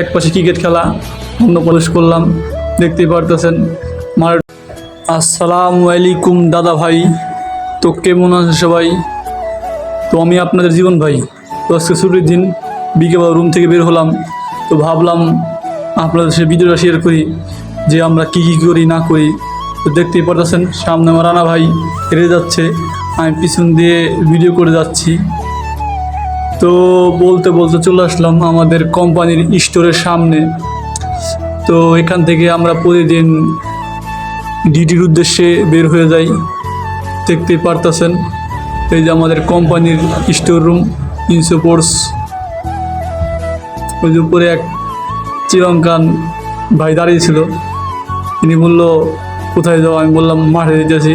এক পাশে ক্রিকেট খেলা, অন্য প্রবেশ করলাম, দেখতেই পারতেছেন। মার আসসালামু আলাইকুম দাদা ভাই, তো কেমন আছে সবাই? তো আমি আপনাদের জীবন ভাই, তো আজকে ছুটির দিন, বিকেল রুম থেকে বের হলাম, তো ভাবলাম আপনাদের সে ভিডিওটা শেয়ার করি, যে আমরা কী কী করি, না করি। তো দেখতেই পারতেছেন, সামনে আমার রানা ভাই হেরে যাচ্ছে, আমি পিছন দিয়ে ভিডিও করে যাচ্ছি। তো বলতে বলতে চলে আসলাম আমাদের কোম্পানির স্টোরের সামনে। তো এখান থেকে আমরা প্রতিদিন ডিটির উদ্দেশ্যে বের হয়ে যাই। দেখতেই পারতেছেন, এই যে আমাদের কোম্পানির স্টোর রুম ইনসোপোর্টস ওই যে উপরে এক চিরঙ্কান ভাই দাঁড়িয়েছিল তিনি বলল, কোথায় যাও? আমি বললাম, মাঠে যেতেছি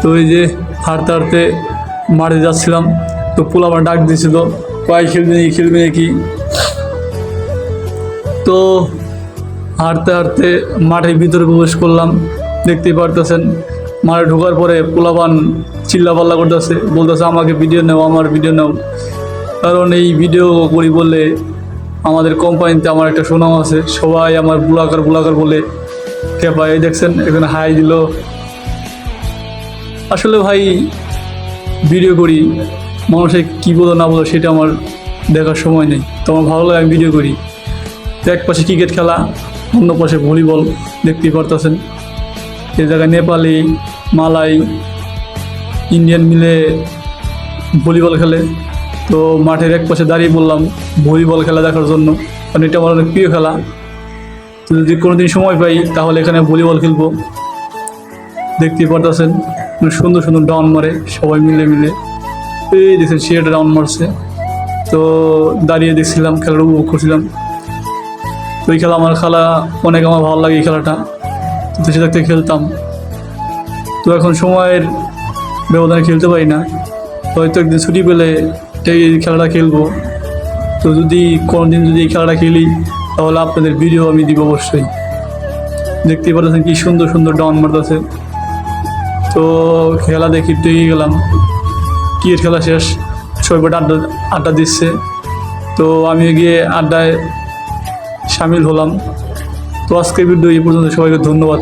তো এই যে হাঁটতে হাঁটতে মাঠে যাচ্ছিলাম। তো পোলা আমার ডাক দিয়েছিল কয় খেলবে নাকি খেলবে নাকি? তো হাঁটতে হাঁটতে মাঠের ভিতরে প্রবেশ করলাম। দেখতেই পারতেছেন, মাঠে ঢোকার পরে পোলাপান চিল্লা পাল্লা করতেছে, বলতেছে, আমাকে ভিডিও নেও, আমার ভিডিও নেও। কারণ এই ভিডিও করি বললে আমাদের কোম্পানিতে আমার একটা সুনাম আছে। সবাই আমার বুলাকার বুলাকার বলে, খেপা, এই দেখছেন, এখানে হাই দিল। আসলে ভাই ভিডিও করি মানুষে কী বলো, না বলো, সেটা আমার দেখার সময় নেই। তো আমার ভালো লাগে, আমি ভিডিও করি। এক পাশে ক্রিকেট খেলা, অন্য পাশে ভলিবল দেখতেই পারতেছেন। এই জায়গায় নেপালি, মালাই, ইন্ডিয়ান মিলে ভলিবল খেলে। তো মাঠের এক পাশে দাঁড়িয়ে বললাম, ভলিবল খেলা দেখার জন্য। কারণ এটা আমার অনেক প্রিয় খেলা। তো যদি কোনো দিন সময় পাই, তাহলে এখানে ভলিবল খেলব। দেখতেই পারতেছেন, সুন্দর সুন্দর ডাউন মারে, সবাই মিলে মিলে। এই দেখছেন সে একটা ডাউন মারছে। তো দাঁড়িয়ে দেখছিলাম, খেলাটা উপভোগ করছিলাম। তো এই খেলা আমার খেলা, অনেক আমার ভালো লাগে এই খেলাটা। তো দেশে থাকতে খেলতাম। তো এখন সময়ের ব্যবধানে খেলতে পারি না। হয়তো একদিন ছুটি পেলে এই খেলাটা খেলব। তো যদি কোনো দিন যদি এই খেলাটা খেলি, তাহলে আপনাদের ভিডিও আমি দিব অবশ্যই। দেখতেই পাচ্ছেন কি সুন্দর সুন্দর ডাউন মারতেছে। তো খেলা দেখি পেয়ে গেলাম। ক্রিকেট খেলা শেষ। সবাই আড্ডা আড্ডা দিচ্ছে। তো আমি গিয়ে আড্ডায় সামিল হলাম। তো আজকের ভিডিও এই পর্যন্ত। সবাইকে ধন্যবাদ।